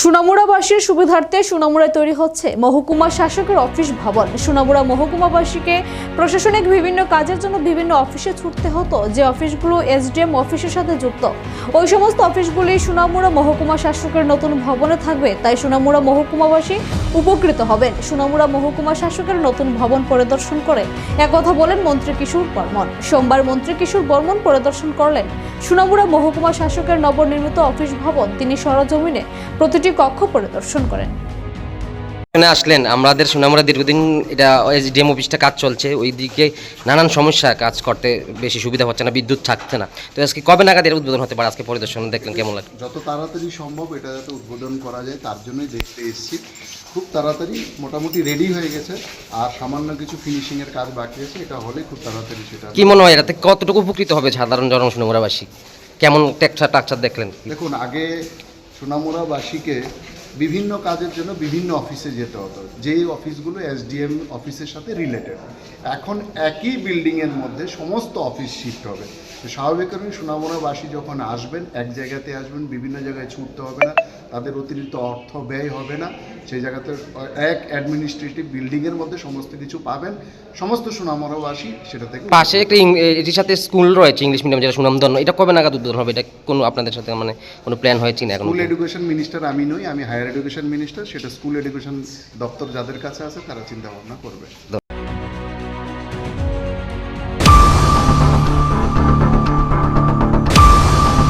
সুনামুড়াবাসীর সুবিধার্থে সুনামুড়ায় তৈরি হচ্ছে মহকুমা শাসকের অফিস ভবন। সুনামুড়া মহকুমাবাসীকে প্রশাসনিক বিভিন্ন কাজের জন্য বিভিন্ন অফিসে ছুটতে হতো। যে অফিসগুলো এসডিএম অফিসের সাথে যুক্ত, ওই সমস্ত অফিসগুলি সুনামুড়া মহকুমা শাসকের নতুন ভবনে থাকবে। তাই সুনামুড়া মহকুমাবাসী উপকৃত হবেন। সুনামুড়া মহকুমা শাসকের নতুন ভবন পরিদর্শন করে। একথা বলেন মন্ত্রী কিশোর বর্মন। সোমবার মন্ত্রী কিশোর বর্মন পরিদর্শন করলেন। সুনামুড়া মহকুমা শাসকের নবনির্মিত অফিস ভবন। তিনি সরজমিনে প্রতিটি কক্ষ পরিদর্শন করেন। এখানে আসলেন আমাদের সুনামরা দীর্ঘদিন এটা এসডিএম অফিসটা কাজ চলছে ওই দিকে নানান সমস্যা কাজ করতে বেশি সুবিধা হচ্ছে না বিদ্যুৎ থাকছে না। তো আজকে কবে নাগাদ এর উদ্বোধন হতে পারে? আজকে পরিদর্শন দেখলেন কেমন লাগে যত তাড়াতাড়ি সম্ভব এটা যাতে উদ্বোধন করা যায় তার জন্যই দেখতে এসেছি। খুব তাড়াতাড়ি মোটামুটি রেডি হয়ে গেছে আর সামান্য কিছু ফিনিশিংয়ের কাজ বাকি আছে এটা হলে খুব তাড়াতাড়ি সেটা কি মনে হয় এটাতে কতটুকু উপকৃত হবে সাধারণ জন সুনামরাবাসী কেমন টেকচার টাকচার দেখলেন? দেখুন আগে সোনামুড়াবাসীকে বিভিন্ন কাজের জন্য বিভিন্ন অফিসে যেতে হতো। যেই অফিসগুলো এসডিএম অফিসের সাথে রিলেটেড এখন একই বিল্ডিংয়ের মধ্যে সমস্ত অফিস শিফট হবে। তো স্বাভাবিক কারণে সোনামুড়াবাসী যখন আসবেন এক জায়গাতে আসবেন বিভিন্ন জায়গায় ছুটতে হবে না তাদের অতিরিক্ত অর্থ ব্যয় হবে না। সেই জায়গাতে এক অ্যাডমিনিস্ট্রেটিভ বিল্ডিংয়ের মধ্যে সমস্ত কিছু পাবেন। সমস্ত সোনামুড়াবাসী সেটা থেকে পাশে একটা এটির সাথে স্কুল রয়েছে ইংলিশ মিডিয়াম যেটা সুনামধন্য। এটা কবে নাগাদ উদ্বোধন হবে? এটা কোনো আপনাদের সাথে মানে কোনো প্ল্যান হয়েছে না এখন? স্কুল এডুকেশন মিনিস্টার আমি নই আমি হায়ার এডুকেশন মিনিস্টার সেটা স্কুল এডুকেশন দপ্তর যাদের কাছে আছে তারা চিন্তা ভাবনা করবে।